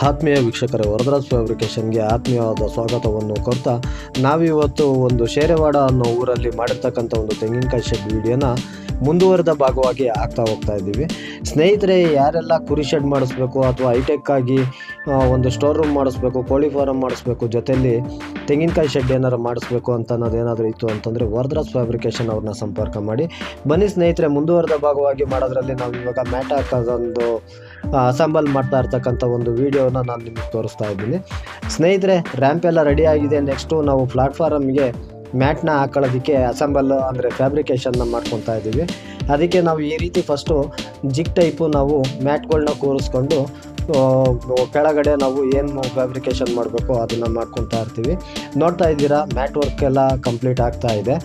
ಆತ್ಮೀಯ ವೀಕ್ಷಕರೇ ವರದರಾಜ್ ಫ್ಯಾಬ್ರಿಕೇಷನ್ಗೆ ಆತ್ಮೀಯವಾದ ಸ್ವಾಗತವನ್ನು ಕೊಡ್ತಾ ನಾವಿವತ್ತು ಒಂದು ಶೇರೆವಾಡ ಅನ್ನೋ ಊರಲ್ಲಿ ಮಾಡಿರ್ತಕ್ಕಂಥ ಒಂದು ತೆಂಗಿನಕಾಯಿ ಶೆಡ್ ವಿಡಿಯೋನ ಮುಂದುವರೆದ ಭಾಗವಾಗಿ ಆಗ್ತಾ ಹೋಗ್ತಾ ಇದ್ದೀವಿ. ಸ್ನೇಹಿತರೆ, ಯಾರೆಲ್ಲ ಕುರಿ ಶೆಡ್ ಮಾಡಿಸ್ಬೇಕು ಅಥವಾ ಹೈಟೆಕ್ ಆಗಿ ಒಂದು ಸ್ಟೋರ್ ರೂಮ್ ಮಾಡಿಸ್ಬೇಕು, ಕೋಳಿ ಫಾರಮ್ ಮಾಡಿಸ್ಬೇಕು ಜೊತೆಯಲ್ಲಿ ತೆಂಗಿನಕಾಯಿ ಶೆಡ್ ಏನಾರು ಮಾಡಿಸ್ಬೇಕು ಅಂತ ಅನ್ನೋದೇನಾದರೂ ಇತ್ತು ಅಂತಂದರೆ ವರದ್ರಾಸ್ ಫ್ಯಾಬ್ರಿಕೇಷನ್ ಅವ್ರನ್ನ ಸಂಪರ್ಕ ಮಾಡಿ. ಬನ್ನಿ ಸ್ನೇಹಿತರೆ, ಮುಂದುವರೆದ ಭಾಗವಾಗಿ ಮಾಡೋದ್ರಲ್ಲಿ ನಾವು ಇವಾಗ ಮ್ಯಾಟ್ ಹಾಕೋದೊಂದು ಅಸೆಂಬಲ್ ಮಾಡ್ತಾ ಇರ್ತಕ್ಕಂಥ ಒಂದು ವಿಡಿಯೋನ ನಾನು ನಿಮಗೆ ತೋರಿಸ್ತಾ ಇದ್ದೀನಿ. ಸ್ನೇಹಿತರೆ ರ್ಯಾಂಪ್ ಎಲ್ಲ ರೆಡಿ ಆಗಿದೆ. ನೆಕ್ಸ್ಟು ನಾವು ಪ್ಲಾಟ್ಫಾರಮ್ಗೆ ಮ್ಯಾಟ್ನ ಹಾಕೊಳ್ಳೋದಕ್ಕೆ ಅಸೆಂಬಲ್ ಅಂದರೆ ಫ್ಯಾಬ್ರಿಕೇಷನ್ನ ಮಾಡ್ಕೊತಾ ಇದ್ದೀವಿ. ಅದಕ್ಕೆ ನಾವು ಈ ರೀತಿ ಫಸ್ಟು ಜಿಗ್ ಟೈಪು ನಾವು ಮ್ಯಾಟ್ಗಳನ್ನ ಕೂರಿಸ್ಕೊಂಡು ಕೆಳಗಡೆ ನಾವು ಏನು ಫ್ಯಾಬ್ರಿಕೇಷನ್ ಮಾಡಬೇಕು ಅದನ್ನು ಮಾಡ್ಕೊತಾ ಇರ್ತೀವಿ. ನೋಡ್ತಾ ಇದ್ದೀರಾ, ಮ್ಯಾಟ್ ವರ್ಕ್ ಎಲ್ಲ ಕಂಪ್ಲೀಟ್ ಆಗ್ತಾ ಇದೆ.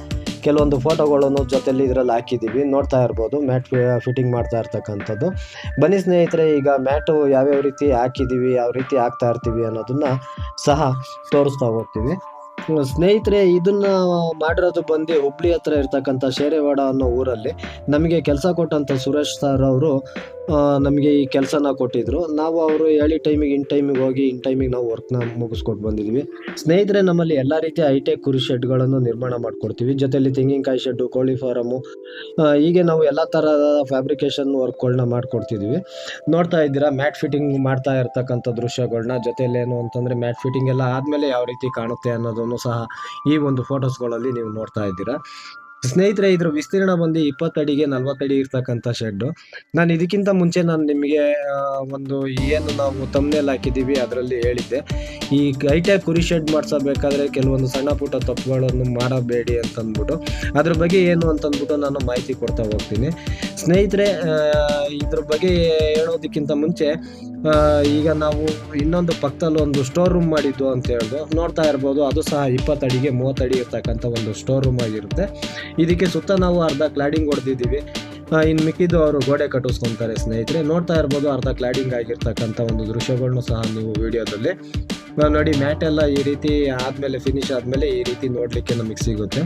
ಕೆಲವೊಂದು ಫೋಟೋಗಳನ್ನು ಜೊತೆಲಿ ಇದರಲ್ಲಿ ಹಾಕಿದ್ದೀವಿ. ನೋಡ್ತಾ ಇರ್ಬೋದು, ಮ್ಯಾಟ್ ಫಿಟ್ಟಿಂಗ್ ಮಾಡ್ತಾ ಇರ್ತಕ್ಕಂಥದ್ದು. ಬನ್ನಿ ಸ್ನೇಹಿತರೆ, ಈಗ ಮ್ಯಾಟು ಯಾವ್ಯಾವ ರೀತಿ ಹಾಕಿದ್ದೀವಿ, ಯಾವ ರೀತಿ ಹಾಕ್ತಾ ಇರ್ತೀವಿ ಅನ್ನೋದನ್ನು ಸಹ ತೋರಿಸ್ತಾ ಹೋಗ್ತೀವಿ. ಸ್ನೇಹಿತರೆ, ಇದನ್ನ ಮಾಡಿರೋದು ಬಂದು ಹುಬ್ಳಿ ಹತ್ರ ಇರ್ತಕ್ಕಂಥ ಶೇರೆವಾಡ ಅನ್ನೋ ಊರಲ್ಲಿ ನಮಗೆ ಕೆಲಸ ಕೊಟ್ಟಂಥ ಸುರೇಶ್ ಸರ್ ಅವರು ನಮಗೆ ಈ ಕೆಲಸನ ಕೊಟ್ಟಿದ್ರು. ನಾವು ಅವರು ಹೇಳಿ ಟೈಮಿಗೆ ಇನ್ ಟೈಮಿಗೆ ಹೋಗಿ, ಇನ್ ಟೈಮಿಗೆ ನಾವು ವರ್ಕ್ನ ಮುಗಿಸ್ಕೊಟ್ಟು ಬಂದಿದ್ವಿ. ಸ್ನೇಹಿತರೆ, ನಮ್ಮಲ್ಲಿ ಎಲ್ಲ ರೀತಿಯ ಹೈಟೆಕ್ ಕುರಿ ಶೆಡ್ಗಳನ್ನು ನಿರ್ಮಾಣ ಮಾಡ್ಕೊಡ್ತೀವಿ. ಜೊತೆಯಲ್ಲಿ ತೆಂಗಿನಕಾಯಿ ಶೆಡ್ಡು ಕೋಳಿ ಫಾರಮು ಹೀಗೆ ನಾವು ಎಲ್ಲ ಥರದ ಫ್ಯಾಬ್ರಿಕೇಶನ್ ವರ್ಕ್ಗಳನ್ನ ಮಾಡ್ಕೊಡ್ತಿದ್ವಿ. ನೋಡ್ತಾ ಇದ್ದೀರಾ ಮ್ಯಾಟ್ ಫಿಟ್ಟಿಂಗ್ ಮಾಡ್ತಾ ಇರ್ತಕ್ಕಂಥ ದೃಶ್ಯಗಳನ್ನ ಜೊತೆಯಲ್ಲಿ ಏನು ಅಂತಂದರೆ ಮ್ಯಾಟ್ ಫಿಟ್ಟಿಂಗ್ ಎಲ್ಲ ಆದಮೇಲೆ ಯಾವ ರೀತಿ ಕಾಣುತ್ತೆ ಅನ್ನೋದನ್ನು ಸಹ ಈ ಒಂದು ಫೋಟೋಸ್ಗಳಲ್ಲಿ ನೀವು ನೋಡ್ತಾ ಇದ್ದೀರಾ. ಸ್ನೇಹಿತರೆ, ಇದ್ರ ವಿಸ್ತೀರ್ಣ ಬಂದು ಇಪ್ಪತ್ತಡಿಗೆ ನಲ್ವತ್ತಡಿ ಇರ್ತಕ್ಕಂಥ ಶೆಡ್ಡು. ನಾನು ಇದಕ್ಕಿಂತ ಮುಂಚೆ ನಾನು ನಿಮಗೆ ಒಂದು ಏನು ನಾವು ತಮ್ಮನೇಲಿ ಹಾಕಿದ್ದೀವಿ, ಅದರಲ್ಲಿ ಹೇಳಿದ್ದೆ. ಈ ಐಟೆ ಕುರಿ ಶೆಡ್ ಮಾಡಿಸಬೇಕಾದ್ರೆ ಕೆಲವೊಂದು ಸಣ್ಣ ಪುಟ್ಟ ತಪ್ಪುಗಳನ್ನು ಮಾಡಬೇಡಿ ಅಂತಂದ್ಬಿಟ್ಟು. ಅದ್ರ ಬಗ್ಗೆ ಏನು ಅಂತಂದ್ಬಿಟ್ಟು ನಾನು ಮಾಹಿತಿ ಕೊಡ್ತಾ ಹೋಗ್ತೀನಿ. ಸ್ನೇಹಿತರೆ ಇದ್ರ ಬಗ್ಗೆ ಹೇಳೋದಕ್ಕಿಂತ ಮುಂಚೆ ಈಗ ನಾವು ಇನ್ನೊಂದು ಪಕ್ಕದಲ್ಲಿ ಒಂದು ಸ್ಟೋರ್ ರೂಮ್ ಮಾಡಿದ್ದು ಅಂತ ಹೇಳ್ದು. ನೋಡ್ತಾ ಇರ್ಬೋದು, ಅದು ಸಹ ಇಪ್ಪತ್ತಡಿಗೆ ಮೂವತ್ತಡಿ ಇರ್ತಕ್ಕಂಥ ಒಂದು ಸ್ಟೋರ್ ರೂಮ್ ಆಗಿರುತ್ತೆ. ಇದಕ್ಕೆ ಸುತ್ತ ನಾವು ಅರ್ಧ ಕ್ಲಾಡಿಂಗ್ ಹೊಡೆದಿದ್ದೀವಿ. ಇನ್ನು ಮಿಕ್ಕಿದ್ದು ಅವರು ಗೋಡೆ ಕಟ್ಟಿಸ್ಕೊತಾರೆ, ಸ್ನೇಹಿತರೆ. ನೋಡ್ತಾ ಇರ್ಬೋದು ಅರ್ಧ ಕ್ಲಾಡಿಂಗ್ ಆಗಿರ್ತಕ್ಕಂಥ ಒಂದು ದೃಶ್ಯಗಳನ್ನು ಸಹ ನೀವು ವಿಡಿಯೋದಲ್ಲಿ ನಾವು ನೋಡಿ, ಮ್ಯಾಟ್ ಎಲ್ಲ ಈ ರೀತಿ ಆದಮೇಲೆ ಫಿನಿಶ್ ಆದಮೇಲೆ ಈ ರೀತಿ ನೋಡಲಿಕ್ಕೆ ನಮಗೆ ಸಿಗುತ್ತೆ.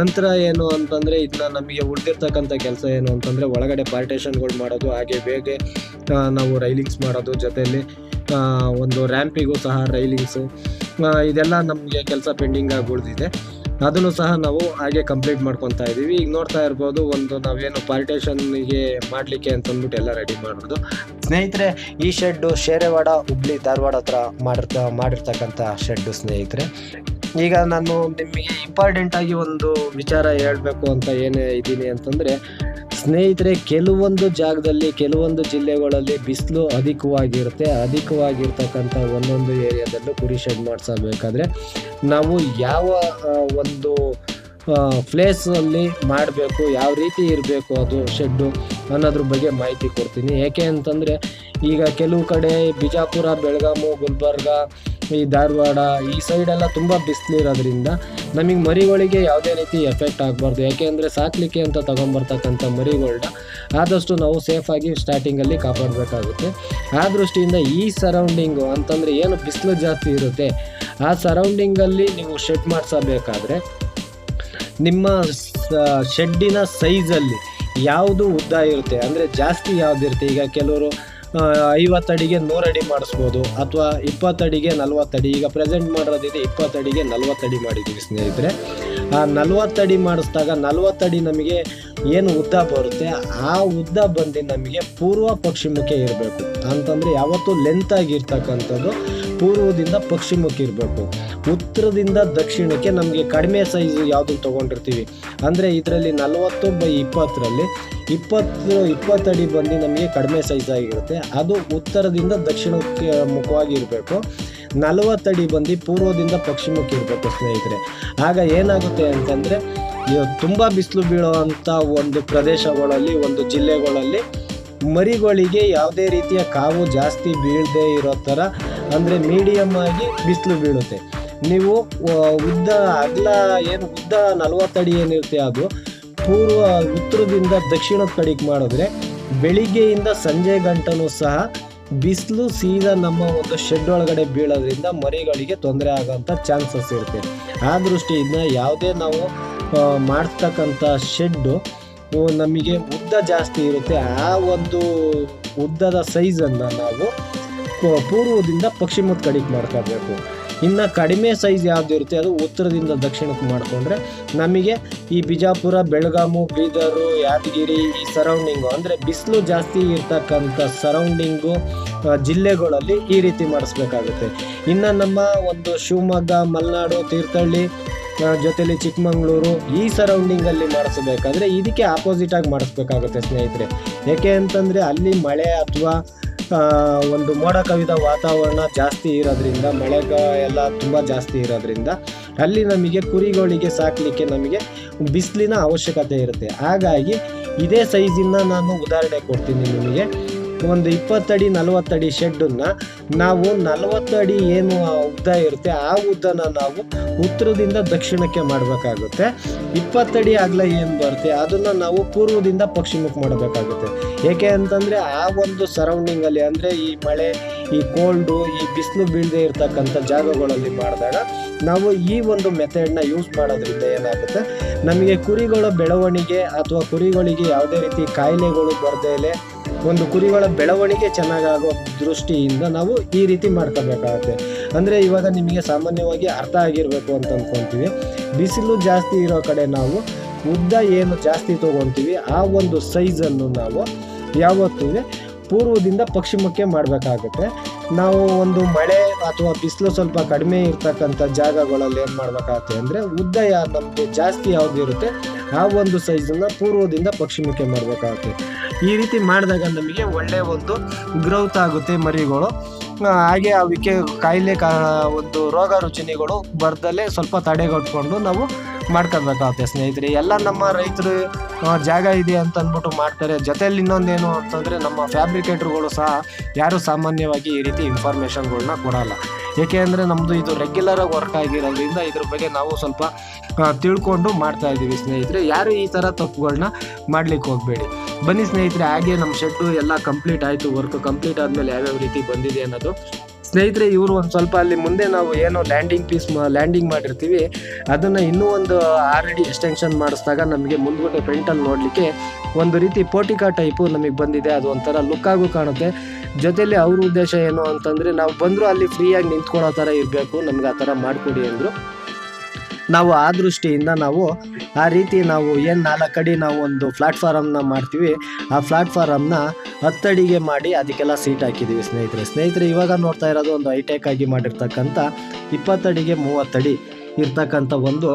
ನಂತರ ಏನು ಅಂತಂದರೆ ಇದನ್ನ ನಮಗೆ ಉಳಿದಿರ್ತಕ್ಕಂಥ ಕೆಲಸ ಏನು ಅಂತಂದರೆ, ಒಳಗಡೆ ಪಾರ್ಟೇಷನ್ಗಳು ಮಾಡೋದು, ಹಾಗೆ ಬೇಗ ನಾವು ರೈಲಿಂಗ್ಸ್ ಮಾಡೋದು ಜೊತೆಯಲ್ಲಿ ಒಂದು ರ್ಯಾಂಪಿಗೂ ಸಹ ರೈಲಿಂಗ್ಸು ಇದೆಲ್ಲ ನಮಗೆ ಕೆಲಸ ಪೆಂಡಿಂಗ್ ಆಗಿ ಉಳಿದಿದೆ. ಅದನ್ನು ಸಹ ನಾವು ಹಾಗೆ ಕಂಪ್ಲೀಟ್ ಮಾಡ್ಕೊತಾ ಇದ್ದೀವಿ ಈಗ ನೋಡ್ತಾ ಇರ್ಬೋದು, ಒಂದು ನಾವೇನು ಪಾರ್ಟೇಷನ್ಗೆ ಮಾಡಲಿಕ್ಕೆ ಅಂತಂದ್ಬಿಟ್ಟು ಎಲ್ಲ ರೆಡಿ ಮಾಡೋದು ಸ್ನೇಹಿತರೆ, ಈ ಶೆಡ್ಡು ಶೇರೆವಾಡ, ಹುಬ್ಳಿ, ಧಾರವಾಡ ಹತ್ರ ಮಾಡಿರ್ತ, ಮಾಡಿರ್ತಕ್ಕಂಥ ಶೆಡ್ಡು ಸ್ನೇಹಿತರೆ, ಈಗ ನಾನು ನಿಮಗೆ ಇಂಪಾರ್ಟೆಂಟ್ ಆಗಿ ಒಂದು ವಿಚಾರ ಹೇಳಬೇಕು ಅಂತ ಏನೇ ಇದ್ದೀನಿ ಅಂತಂದರೆ ಸ್ನೇಹಿತರೆ, ಕೆಲವೊಂದು ಜಾಗದಲ್ಲಿ, ಕೆಲವೊಂದು ಜಿಲ್ಲೆಗಳಲ್ಲಿ ಬಿಸಿಲು ಅಧಿಕವಾಗಿರುತ್ತೆ. ಅಧಿಕವಾಗಿರ್ತಕ್ಕಂಥ ಒಂದೊಂದು ಏರಿಯಾದಲ್ಲೂ ಕುರಿ ಶೆಡ್ ಮಾಡಿಸಬೇಕಾದ್ರೆ, ನಾವು ಯಾವ ಒಂದು ಪ್ಲೇಸಲ್ಲಿ ಮಾಡಬೇಕು, ಯಾವ ರೀತಿ ಇರಬೇಕು ಅದು ಶೆಡ್ಡು ಅನ್ನೋದ್ರ ಬಗ್ಗೆ ಮಾಹಿತಿ ಕೊಡ್ತೀನಿ. ಏಕೆ ಅಂತಂದರೆ, ಈಗ ಕೆಲವು ಕಡೆ ಬಿಜಾಪುರ ಬೆಳಗಾಮು ಗುಲ್ಬರ್ಗ ಈ ಧಾರವಾಡ ಈ ಸೈಡೆಲ್ಲ ತುಂಬ ಬಿಸಿಲಿರೋದ್ರಿಂದ ನಮಗೆ ಮರಿಗಳಿಗೆ ಯಾವುದೇ ರೀತಿ ಎಫೆಕ್ಟ್ ಆಗಬಾರ್ದು. ಯಾಕೆಂದರೆ ಸಾಕಲಿಕ್ಕೆ ಅಂತ ತೊಗೊಂಬರ್ತಕ್ಕಂಥ ಮರಿಗಳನ್ನ ಆದಷ್ಟು ನಾವು ಸೇಫಾಗಿ ಸ್ಟಾರ್ಟಿಂಗಲ್ಲಿ ಕಾಪಾಡಬೇಕಾಗುತ್ತೆ. ಆ ದೃಷ್ಟಿಯಿಂದ ಈ ಸರೌಂಡಿಂಗು ಅಂತಂದರೆ ಏನು ಬಿಸಿಲು ಜಾಸ್ತಿ ಇರುತ್ತೆ, ಆ ಸರೌಂಡಿಂಗಲ್ಲಿ ನೀವು ಶೆಡ್ ಮಾಡಿಸಬೇಕಾದ್ರೆ ನಿಮ್ಮ ಶೆಡ್ಡಿನ ಸೈಜಲ್ಲಿ ಯಾವುದು ಉದ್ದ ಇರುತ್ತೆ, ಅಂದರೆ ಜಾಸ್ತಿ ಯಾವುದಿರುತ್ತೆ? ಈಗ ಕೆಲವರು ಐವತ್ತಡಿಗೆ ನೂರಡಿ ಮಾಡಿಸ್ಬೋದು ಅಥವಾ ಇಪ್ಪತ್ತಡಿಗೆ ಅಡಿ. ಈಗ ಪ್ರೆಸೆಂಟ್ ಮಾಡೋದಿದೆ ಇಪ್ಪತ್ತಡಿಗೆ ಅಡಿ ಮಾಡಿದ್ದೀವಿ ಸ್ನೇಹಿತರೆ. ಆ ನಲ್ವತ್ತಡಿ ಮಾಡಿಸಿದಾಗ ಅಡಿ ನಮಗೆ ಏನು ಉದ್ದ ಬರುತ್ತೆ? ಆ ಉದ್ದ ಬಂದು ನಮಗೆ ಪೂರ್ವ ಪಶ್ಚಿಮಕ್ಕೆ ಇರಬೇಕು. ಅಂತಂದರೆ ಯಾವತ್ತೂ ಲೆಂತ್ ಆಗಿರ್ತಕ್ಕಂಥದ್ದು ಪೂರ್ವದಿಂದ ಪಶ್ಚಿಮಕ್ಕೆ ಇರಬೇಕು. ಉತ್ತರದಿಂದ ದಕ್ಷಿಣಕ್ಕೆ ನಮಗೆ ಕಡಿಮೆ ಸೈಜ್ ಯಾವುದು ತೊಗೊಂಡಿರ್ತೀವಿ? ಅಂದರೆ ಇದರಲ್ಲಿ ನಲವತ್ತು ಬೈ ಇಪ್ಪತ್ತರಲ್ಲಿ ಇಪ್ಪತ್ತು, ಇಪ್ಪತ್ತಡಿ ಬಂದು ನಮಗೆ ಕಡಿಮೆ ಸೈಜ್ ಆಗಿರುತ್ತೆ. ಅದು ಉತ್ತರದಿಂದ ದಕ್ಷಿಣಕ್ಕೆ ಮುಖವಾಗಿ ಇರಬೇಕು ನಲವತ್ತಡಿ ಬಂದು ಪೂರ್ವದಿಂದ ಪಶ್ಚಿಮಕ್ಕೆ ಇರಬೇಕು ಸ್ನೇಹಿತರೆ. ಆಗ ಏನಾಗುತ್ತೆ ಅಂತಂದರೆ ತುಂಬ ಬಿಸಿಲು ಬೀಳುವಂಥ ಒಂದು ಪ್ರದೇಶಗಳಲ್ಲಿ, ಒಂದು ಜಿಲ್ಲೆಗಳಲ್ಲಿ ಮರಿಗಳಿಗೆ ಯಾವುದೇ ರೀತಿಯ ಕಾವು ಜಾಸ್ತಿ ಬೀಳದೇ ಇರೋ ಥರ ಅಂದರೆ ಮೀಡಿಯಮ್ ಆಗಿ ಬಿಸಿಲು ಬೀಳುತ್ತೆ. ನೀವು ಉದ್ದ, ಅಗಲ ಏನು ಉದ್ದ ನಲವತ್ತಡಿ ಏನಿರುತ್ತೆ ಅದು ಪೂರ್ವ ಉತ್ತರದಿಂದ ದಕ್ಷಿಣದ ಕಡೆಗೆ ಮಾಡಿದ್ರೆ ಬೆಳಿಗ್ಗೆಯಿಂದ ಸಂಜೆ ಗಂಟನೂ ಸಹ ಬಿಸಿಲು ಸೀದಾ ನಮ್ಮ ಒಂದು ಶೆಡ್ ಒಳಗಡೆ ಬೀಳೋದ್ರಿಂದ ಮರಿಗಳಿಗೆ ತೊಂದರೆ ಆಗೋಂಥ ಚಾನ್ಸಸ್ ಇರುತ್ತೆ. ಆ ದೃಷ್ಟಿಯಿಂದ ಯಾವುದೇ ನಾವು ಮಾಡ್ತಕ್ಕಂಥ ಶೆಡ್ಡು ನಮಗೆ ಉದ್ದ ಜಾಸ್ತಿ ಇರುತ್ತೆ. ಆ ಒಂದು ಉದ್ದದ ಸೈಜನ್ನು ನಾವು ಪೂರ್ವದಿಂದ ಪಶ್ಚಿಮದ ಕಡೆಗೆ ಮಾಡ್ಕೋಬೇಕು. ಇನ್ನು ಕಡಿಮೆ ಸೈಜ್ ಯಾವುದು ಇರುತ್ತೆ ಅದು ಉತ್ತರದಿಂದ ದಕ್ಷಿಣಕ್ಕೆ ಮಾಡಿಕೊಂಡ್ರೆ ನಮಗೆ ಈ ಬಿಜಾಪುರ, ಬೆಳಗಾಮು, ಬೀದರು, ಯಾದಗಿರಿ ಈ ಸರೌಂಡಿಂಗು ಅಂದರೆ ಬಿಸಿಲು ಜಾಸ್ತಿ ಇರ್ತಕ್ಕಂಥ ಸರೌಂಡಿಂಗು ಜಿಲ್ಲೆಗಳಲ್ಲಿ ಈ ರೀತಿ ಮಾಡಿಸ್ಬೇಕಾಗುತ್ತೆ. ಇನ್ನು ನಮ್ಮ ಒಂದು ಶಿವಮೊಗ್ಗ, ಮಲೆನಾಡು, ತೀರ್ಥಹಳ್ಳಿ ಜೊತೆಯಲ್ಲಿ ಚಿಕ್ಕಮಗಳೂರು ಈ ಸರೌಂಡಿಂಗಲ್ಲಿ ಮಾಡಿಸ್ಬೇಕಾದ್ರೆ ಇದಕ್ಕೆ ಆಪೋಸಿಟಾಗಿ ಮಾಡಿಸ್ಬೇಕಾಗುತ್ತೆ ಸ್ನೇಹಿತರೆ. ಏಕೆ ಅಂತಂದರೆ ಅಲ್ಲಿ ಮಳೆ ಅಥವಾ ಒಂದು ಮೋಡ ಕವಿದ ವಾತಾವರಣ ಜಾಸ್ತಿ ಇರೋದ್ರಿಂದ, ಮಳೆಗ ಎಲ್ಲ ತುಂಬ ಜಾಸ್ತಿ ಇರೋದ್ರಿಂದ, ಅಲ್ಲಿ ನಮಗೆ ಕುರಿಗಳಿಗೆ ಸಾಕಲಿಕ್ಕೆ ನಮಗೆ ಬಿಸಿಲಿನ ಅವಶ್ಯಕತೆ ಇರುತ್ತೆ. ಹಾಗಾಗಿ ಇದೇ ಸೈಜಿನ ನಾನು ಉದಾಹರಣೆ ಕೊಡ್ತೀನಿ ನಿಮಗೆ. ಒಂದು ಇಪ್ಪತ್ತಡಿ, ನಲವತ್ತಡಿ ಶೆಡ್ಡನ್ನು ನಾವು ನಲವತ್ತು ಅಡಿ ಏನು ಉದ್ದ ಇರುತ್ತೆ, ಆ ಉದ್ದನ ನಾವು ಉತ್ತರದಿಂದ ದಕ್ಷಿಣಕ್ಕೆ ಮಾಡಬೇಕಾಗುತ್ತೆ. ಇಪ್ಪತ್ತಡಿ ಆಗ್ಲ ಏನು ಬರುತ್ತೆ, ಅದನ್ನು ನಾವು ಪೂರ್ವದಿಂದ ಪಶ್ಚಿಮಕ್ಕೆ ಮಾಡಬೇಕಾಗುತ್ತೆ. ಏಕೆ ಅಂತಂದರೆ ಆ ಒಂದು ಸರೌಂಡಿಂಗಲ್ಲಿ ಅಂದರೆ ಈ ಮಳೆ, ಈ ಕೋಲ್ಡು ಈ ಬಿಸಿಲು ಬೀಳದೆ ಇರತಕ್ಕಂಥ ಜಾಗಗಳಲ್ಲಿ ಮಾಡಿದಾಗ ನಾವು ಈ ಒಂದು ಮೆಥಡ್ನ ಯೂಸ್ ಮಾಡೋದ್ರಿಂದ ಏನಾಗುತ್ತೆ, ನಮಗೆ ಕುರಿಗಳ ಬೆಳವಣಿಗೆ ಅಥವಾ ಕುರಿಗಳಿಗೆ ಯಾವುದೇ ರೀತಿ ಕಾಯಿಲೆಗಳು ಬರ್ದೇಲೆ ಒಂದು ಕುರಿಗಳ ಬೆಳವಣಿಗೆ ಚೆನ್ನಾಗಾಗೋ ದೃಷ್ಟಿಯಿಂದ ನಾವು ಈ ರೀತಿ ಮಾಡ್ಕೋಬೇಕಾಗುತ್ತೆ. ಅಂದರೆ ಇವಾಗ ನಿಮಗೆ ಸಾಮಾನ್ಯವಾಗಿ ಅರ್ಥ ಆಗಿರಬೇಕು ಅಂತ ಅಂದ್ಕೊತೀವಿ ಬಿಸಿಲು ಜಾಸ್ತಿ ಇರೋ ಕಡೆ ನಾವು ಉದ್ದ ಏನು ಜಾಸ್ತಿ ತೊಗೊತೀವಿ, ಆ ಒಂದು ಸೈಜನ್ನು ನಾವು ಯಾವತ್ತೂ ಪೂರ್ವದಿಂದ ಪಶ್ಚಿಮಕ್ಕೆ ಮಾಡಬೇಕಾಗುತ್ತೆ. ನಾವು ಒಂದು ಮಳೆ ಅಥವಾ ಬಿಸಿಲು ಸ್ವಲ್ಪ ಕಡಿಮೆ ಇರ್ತಕ್ಕಂಥ ಜಾಗಗಳಲ್ಲಿ ಏನು ಮಾಡಬೇಕಾಗುತ್ತೆ ಅಂದರೆ ಉದ್ದ ಯಾ ನಮಗೆ ಜಾಸ್ತಿ ಯಾವುದಿರುತ್ತೆ, ಆ ಒಂದು ಸೈಜನ್ನು ಪೂರ್ವದಿಂದ ಪಶ್ಚಿಮಕ್ಕೆ ಮಾಡಬೇಕಾಗುತ್ತೆ. ಈ ರೀತಿ ಮಾಡಿದಾಗ ನಮಗೆ ಒಳ್ಳೆ ಒಂದು ಗ್ರೌತ್ ಆಗುತ್ತೆ ಮರಿಗಳು. ಹಾಗೆ ಅವಕ್ಕೆ ಕಾಯಿಲೆ ಕಾ ಒಂದು ರೋಗ ರುಚಿನಿಗಳು ಬರ್ದಲ್ಲೇ ಸ್ವಲ್ಪ ತಡೆಗಟ್ಕೊಂಡು ನಾವು ಮಾಡ್ಕೋಬೇಕಾಗುತ್ತೆ ಸ್ನೇಹಿತರೆ. ಎಲ್ಲ ನಮ್ಮ ರೈತರು ಜಾಗ ಇದೆ ಅಂತ ಅಂದ್ಬಿಟ್ಟು ಮಾಡ್ತಾರೆ. ಜೊತೆಯಲ್ಲಿ ಇನ್ನೊಂದೇನು ಅಂತಂದರೆ ನಮ್ಮ ಫ್ಯಾಬ್ರಿಕೇಟ್ರುಗಳು ಸಹ ಯಾರು ಸಾಮಾನ್ಯವಾಗಿ ಈ ರೀತಿ ಇನ್ಫಾರ್ಮೇಷನ್ಗಳನ್ನ ಕೊಡೋಲ್ಲ. ಏಕೆ ಅಂದರೆ ನಮ್ಮದು ಇದು ರೆಗ್ಯುಲರಾಗಿ ವರ್ಕ್ ಆಗಿರೋದ್ರಿಂದ ಇದ್ರ ಬಗ್ಗೆ ನಾವು ಸ್ವಲ್ಪ ತಿಳ್ಕೊಂಡು ಮಾಡ್ತಾ ಇದ್ದೀವಿ ಸ್ನೇಹಿತರೆ. ಯಾರು ಈ ಥರ ತಪ್ಪುಗಳನ್ನ ಮಾಡ್ಲಿಕ್ಕೆ ಹೋಗಬೇಡಿ. ಬನ್ನಿ ಸ್ನೇಹಿತರೆ, ಹಾಗೆ ನಮ್ಮ ಶೆಡ್ಡು ಎಲ್ಲ ಕಂಪ್ಲೀಟ್ ಆಯಿತು ವರ್ಕ್ ಕಂಪ್ಲೀಟ್ ಆದಮೇಲೆ ಯಾವ್ಯಾವ ರೀತಿ ಬಂದಿದೆ ಅನ್ನೋದು ಸ್ನೇಹಿತರೆ, ಇವರು ಒಂದು ಸ್ವಲ್ಪ ಅಲ್ಲಿ ಮುಂದೆ ನಾವು ಏನು ಲ್ಯಾಂಡಿಂಗ್ ಪೀಸ್ ಲ್ಯಾಂಡಿಂಗ್ ಮಾಡಿರ್ತೀವಿ. ಅದನ್ನು ಇನ್ನೂ ಒಂದು ಆರ್ ಎಕ್ಸ್ಟೆನ್ಷನ್ ಮಾಡಿಸಿದಾಗ ನಮಗೆ ಮುಂದ್ಗಡೆ ಫ್ರಂಟಲ್ಲಿ ನೋಡಲಿಕ್ಕೆ ಒಂದು ರೀತಿ ಪೋಟಿಕಾ ಟೈಪು ನಮಗೆ ಬಂದಿದೆ. ಅದು ಒಂಥರ ಲುಕ್ಕಾಗೂ ಕಾಣುತ್ತೆ. ಜೊತೆಯಲ್ಲಿ ಅವ್ರ ಉದ್ದೇಶ ಏನು ಅಂತಂದರೆ, ನಾವು ಬಂದರೂ ಅಲ್ಲಿ ಫ್ರೀಯಾಗಿ ನಿಂತ್ಕೊಳ್ಳೋ ಥರ ಇರಬೇಕು. ನಮ್ಗೆ ಆ ಥರ ಮಾಡಿಕೊಡಿ ಅಂದರು. ನಾವು ಆ ದೃಷ್ಟಿಯಿಂದ ನಾವು ಆ ರೀತಿ ನಾವು ಏನು ನಾಲ್ಕು ಅಡಿ ನಾವು ಒಂದು ಪ್ಲಾಟ್ಫಾರಮ್ನ ಮಾಡ್ತೀವಿ, ಆ ಪ್ಲಾಟ್ಫಾರಮ್ನ ಹತ್ತಡಿಗೆ ಮಾಡಿ ಅದಕ್ಕೆಲ್ಲ ಸೀಟ್ ಹಾಕಿದ್ದೀವಿ ಸ್ನೇಹಿತರೆ. ಸ್ನೇಹಿತರೆ, ಇವಾಗ ನೋಡ್ತಾ ಇರೋದು ಒಂದು ಹೈಟೆಕ್ ಆಗಿ ಮಾಡಿರ್ತಕ್ಕಂಥ ಇಪ್ಪತ್ತಡಿಗೆ ಮೂವತ್ತಡಿ ಇರ್ತಕ್ಕಂಥ ಒಂದು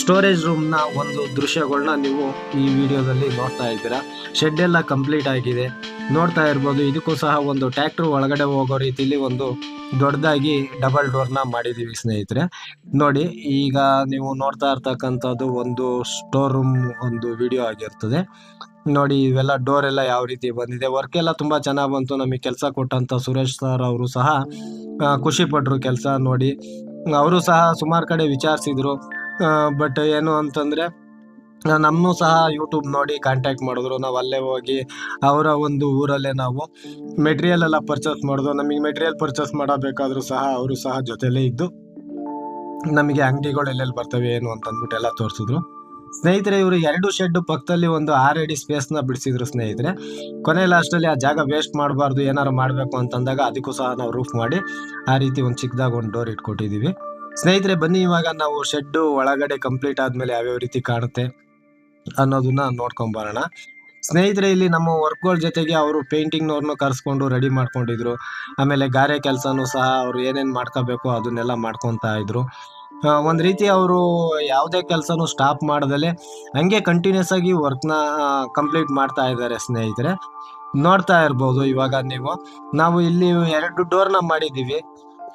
ಸ್ಟೋರೇಜ್ ರೂಮ್ನ ಒಂದು ದೃಶ್ಯಗಳನ್ನ ನೀವು ಈ ವಿಡಿಯೋದಲ್ಲಿ ನೋಡ್ತಾ ಇದ್ದೀರಾ. ಶೆಡ್ ಎಲ್ಲ ಕಂಪ್ಲೀಟ್ ಆಗಿದೆ. ನೋಡ್ತಾ ಇರ್ಬೋದು, ಇದಕ್ಕೂ ಸಹ ಒಂದು ಟ್ರ್ಯಾಕ್ಟರ್ ಒಳಗಡೆ ಹೋಗೋ ರೀತಿಯಲ್ಲಿ ಒಂದು ದೊಡ್ಡದಾಗಿ ಡಬಲ್ ಡೋರ್ನ ಮಾಡಿದ್ದೀವಿ ಸ್ನೇಹಿತರೆ. ನೋಡಿ, ಈಗ ನೀವು ನೋಡ್ತಾ ಇರ್ತಕ್ಕಂಥದ್ದು ಒಂದು ಸ್ಟೋರ್ ರೂಮ್ ಒಂದು ವಿಡಿಯೋ ಆಗಿರ್ತದೆ. ನೋಡಿ, ಇವೆಲ್ಲ ಡೋರ್ ಎಲ್ಲ ಯಾವ ರೀತಿ ಬಂದಿದೆ. ವರ್ಕ್ ಎಲ್ಲ ತುಂಬ ಚೆನ್ನಾಗಿ ಬಂತು. ನಮಗೆ ಕೆಲಸ ಕೊಟ್ಟಂಥ ಸುರೇಶ್ ಸರ್ ಅವರು ಸಹ ಖುಷಿ ಪಟ್ರು ಕೆಲಸ ನೋಡಿ. ಅವರು ಸಹ ಸುಮಾರು ಕಡೆ ವಿಚಾರಿಸಿದ್ರು. ಬಟ್ ಏನು ಅಂತಂದರೆ ನಮ್ಮನ್ನು ಸಹ ಯೂಟ್ಯೂಬ್ ನೋಡಿ ಕಾಂಟ್ಯಾಕ್ಟ್ ಮಾಡಿದ್ರು. ನಾವು ಅಲ್ಲೇ ಹೋಗಿ ಅವರ ಒಂದು ಊರಲ್ಲೇ ನಾವು ಮೆಟೀರಿಯಲ್ ಎಲ್ಲ ಪರ್ಚೇಸ್ ಮಾಡಿದ್ರು ನಮಗೆ ಮೆಟೀರಿಯಲ್ ಪರ್ಚೇಸ್ ಮಾಡಬೇಕಾದ್ರೂ ಸಹ ಅವರು ಸಹ ಜೊತೆಲೇ ಇದ್ದು ನಮಗೆ ಅಂಗಡಿಗಳು ಎಲ್ಲೆಲ್ಲಿ ಬರ್ತವೆ, ಏನು ಅಂತ ಅಂದ್ಬಿಟ್ಟು ಎಲ್ಲ ತೋರಿಸಿದ್ರು. ಸ್ನೇಹಿತರೆ, ಇವರು ಎರಡು ಶೆಡ್ ಪಕ್ಕದಲ್ಲಿ ಒಂದು ಆರ್ ಅಡಿ ಸ್ಪೇಸ್ನ ಬಿಡಿಸಿದ್ರು ಸ್ನೇಹಿತರೆ. ಕೊನೆ ಲಾಸ್ಟಲ್ಲಿ ಆ ಜಾಗ ವೇಸ್ಟ್ ಮಾಡಬಾರ್ದು, ಏನಾರು ಮಾಡಬೇಕು ಅಂತಂದಾಗ ಅದಕ್ಕೂ ಸಹ ನಾವು ರೂಫ್ ಮಾಡಿ ಆ ರೀತಿ ಒಂದು ಚಿಕ್ಕದಾಗ ಒಂದು ಡೋರ್ ಇಟ್ಕೊಟ್ಟಿದ್ದೀವಿ ಸ್ನೇಹಿತರೆ, ಬನ್ನಿ, ಇವಾಗ ನಾವು ಶೆಡ್ಡು ಒಳಗಡೆ ಕಂಪ್ಲೀಟ್ ಆದ್ಮೇಲೆ ಯಾವ್ಯಾವ ರೀತಿ ಕಾಣುತ್ತೆ ಅನ್ನೋದನ್ನ ನೋಡ್ಕೊಂಬರೋಣ ಸ್ನೇಹಿತರೆ, ಇಲ್ಲಿ ನಮ್ಮ ವರ್ಕ್ಗಳ ಜೊತೆಗೆ ಅವರು ಪೇಂಟಿಂಗ್ನವ್ರನ್ನೂ ಕರೆಸ್ಕೊಂಡು ರೆಡಿ ಮಾಡ್ಕೊಂಡಿದ್ರು. ಆಮೇಲೆ ಗಾರೆ ಕೆಲಸನೂ ಸಹ ಅವರು ಏನೇನು ಮಾಡ್ಕೋಬೇಕು ಅದನ್ನೆಲ್ಲ ಮಾಡ್ಕೊತಾ ಇದ್ರು. ಒಂದು ರೀತಿ ಅವರು ಯಾವುದೇ ಕೆಲಸನೂ ಸ್ಟಾಪ್ ಮಾಡ್ದಲೆ ಹಂಗೆ ಕಂಟಿನ್ಯೂಸ್ ಆಗಿ ವರ್ಕ್ನ ಕಂಪ್ಲೀಟ್ ಮಾಡ್ತಾ ಇದ್ದಾರೆ ಸ್ನೇಹಿತರೆ. ನೋಡ್ತಾ ಇರ್ಬೋದು ಇವಾಗ ನೀವು. ನಾವು ಇಲ್ಲಿ ಎರಡು ಡೋರ್ನ ಮಾಡಿದ್ದೀವಿ.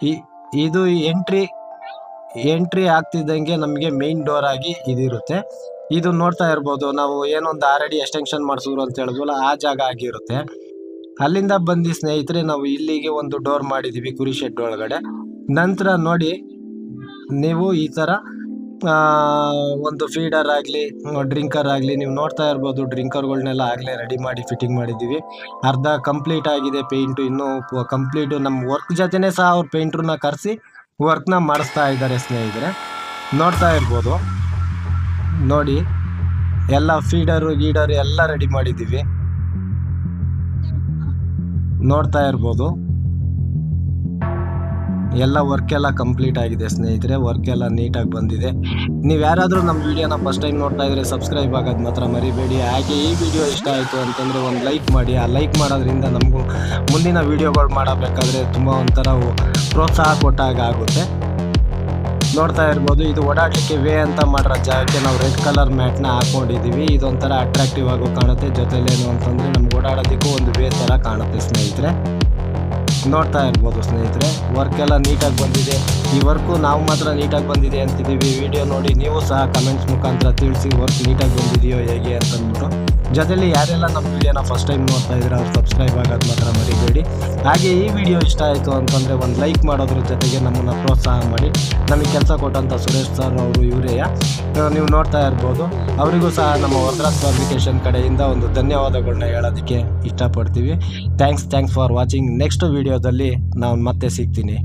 ಈ, ಇದು ಎಂಟ್ರಿ ಎಂಟ್ರಿ ಆಗ್ತಿದ್ದಂಗೆ ನಮಗೆ ಮೇನ್ ಡೋರ್ ಆಗಿ ಇದಿರುತ್ತೆ. ಇದು ನೋಡ್ತಾ ಇರ್ಬೋದು, ನಾವು ಏನೊಂದು ಆರಡಿ ಎಕ್ಸ್ಟೆನ್ಷನ್ ಮಾಡಿಸಿದ್ರು ಅಂತ ಹೇಳಿದ್ವಲ್ಲ ಆ ಜಾಗ ಆಗಿರುತ್ತೆ. ಅಲ್ಲಿಂದ ಬಂದು ಸ್ನೇಹಿತರೆ, ನಾವು ಇಲ್ಲಿಗೆ ಒಂದು ಡೋರ್ ಮಾಡಿದ್ದೀವಿ ಕುರಿ ಶೆಡ್ ಒಳಗಡೆ. ನಂತರ ನೋಡಿ, ನೀವು ಈ ಥರ ಒಂದು ಫೀಡರ್ ಆಗಲಿ ಡ್ರಿಂಕರ್ ಆಗಲಿ, ನೀವು ನೋಡ್ತಾ ಇರ್ಬೋದು ಡ್ರಿಂಕರ್ಗಳನ್ನೆಲ್ಲ ಆಗಲೇ ರೆಡಿ ಮಾಡಿ ಫಿಟ್ಟಿಂಗ್ ಮಾಡಿದ್ದೀವಿ. ಅರ್ಧ ಕಂಪ್ಲೀಟ್ ಆಗಿದೆ ಪೇಂಟು ಇನ್ನೂ ಕಂಪ್ಲೀಟು ನಮ್ಮ ವರ್ಕ್ ಜೊತೆನೇ ಸಹ ಅವ್ರು ಪೇಂಟ್ರನ್ನ ಕರೆಸಿ ವರ್ಕ್ನ ಮಾಡಿಸ್ತಾ ಇದ್ದಾರೆ ಸ್ನೇಹಿತರೆ. ನೋಡ್ತಾ ಇರ್ಬೋದು. ನೋಡಿ, ಎಲ್ಲ ಫೀಡರು, ಗೀಡರು ಎಲ್ಲ ರೆಡಿ ಮಾಡಿದ್ದೀವಿ. ನೋಡ್ತಾ ಇರ್ಬೋದು. ಎಲ್ಲ ವರ್ಕ್ ಎಲ್ಲ ಕಂಪ್ಲೀಟ್ ಆಗಿದೆ ಸ್ನೇಹಿತರೆ ವರ್ಕ್ ಎಲ್ಲ ನೀಟಾಗಿ ಬಂದಿದೆ. ನೀವು ಯಾರಾದರೂ ನಮ್ಮ ವಿಡಿಯೋನ ಫಸ್ಟ್ ಟೈಮ್ ನೋಡ್ತಾ ಇದ್ರೆ ಸಬ್ಸ್ಕ್ರೈಬ್ ಆಗೋದು ಮಾತ್ರ ಮರಿಬೇಡಿ. ಹಾಗೆ ಈ ವಿಡಿಯೋ ಇಷ್ಟ ಆಯಿತು ಅಂತಂದರೆ ಒಂದು ಲೈಕ್ ಮಾಡಿ. ಆ ಲೈಕ್ ಮಾಡೋದ್ರಿಂದ ನಮಗೂ ಮುಂದಿನ ವಿಡಿಯೋಗಳು ಮಾಡಬೇಕಾದ್ರೆ ತುಂಬ ಒಂಥರ ಪ್ರೋತ್ಸಾಹ ಕೊಟ್ಟಾಗ ಆಗುತ್ತೆ. ನೋಡ್ತಾ ಇರ್ಬೋದು, ಇದು ಓಡಾಡಲಿಕ್ಕೆ ವೇ ಅಂತ ಮಾಡಿರೋ ಜಾಗಕ್ಕೆ ನಾವು ರೆಡ್ ಕಲರ್ ಮ್ಯಾಟ್ನ ಹಾಕೊಂಡಿದ್ದೀವಿ ಇದೊಂಥರ ಅಟ್ರಾಕ್ಟಿವ್ ಆಗೂ ಕಾಣುತ್ತೆ. ಜೊತೆಲೇನು ಅಂತಂದರೆ ನಮ್ಗೆ ಓಡಾಡೋದಕ್ಕೂ ಒಂದು ವೇ ಥರ ಕಾಣುತ್ತೆ ಸ್ನೇಹಿತರೆ. ನೋಡ್ತಾ ಇರ್ಬೋದು ಸ್ನೇಹಿತರೆ ವರ್ಕ್ ಎಲ್ಲ ನೀಟಾಗಿ ಬಂದಿದೆ. ಈ ವರ್ಕು ನಾವು ಮಾತ್ರ ನೀಟಾಗಿ ಬಂದಿದೆ ಅಂತಿದ್ದೀವಿ. ವಿಡಿಯೋ ನೋಡಿ ನೀವು ಸಹ ಕಮೆಂಟ್ಸ್ ಮುಖಾಂತರ ತಿಳಿಸಿ ವರ್ಕ್ ನೀಟಾಗಿ ಬಂದಿದೆಯೋ ಹೇಗೆ ಅಂತಂದ್ಬಿಟ್ಟು ಜೊತೆಲಿ ಯಾರೆಲ್ಲ ನಮ್ಮ ವಿಡಿಯೋನ ಫಸ್ಟ್ ಟೈಮ್ ನೋಡ್ತಾ ಇದ್ರೆ ಅವ್ರು ಸಬ್ಸ್ಕ್ರೈಬ್ ಆಗೋದು ಮಾತ್ರ ಮರಿಬೇಡಿ. ಹಾಗೆ ಈ ವಿಡಿಯೋ ಇಷ್ಟ ಆಯಿತು ಅಂತಂದರೆ ಒಂದು ಲೈಕ್ ಮಾಡೋದ್ರ ಜೊತೆಗೆ ನಮ್ಮನ್ನು ಪ್ರೋತ್ಸಾಹ ಮಾಡಿ. ನಮಗೆ ಕೆಲಸ ಕೊಟ್ಟಂಥ ಸುರೇಶ್ ಸರ್ ಅವರು ಇವರೇಯ ನೀವು ನೋಡ್ತಾ ಇರ್ಬೋದು. ಅವರಿಗೂ ಸಹ ನಮ್ಮ ವರ್ದ್ರಾಸ್ ಪಬ್ಲಿಕೇಶನ್ ಕಡೆಯಿಂದ ಒಂದು ಧನ್ಯವಾದಗಳನ್ನ ಹೇಳೋದಕ್ಕೆ ಇಷ್ಟಪಡ್ತೀವಿ. Thanks thanks for watching next ವಿಡಿಯೋದಲ್ಲಿ ನಾನು ಮತ್ತೆ ಸಿಗ್ತೀನಿ.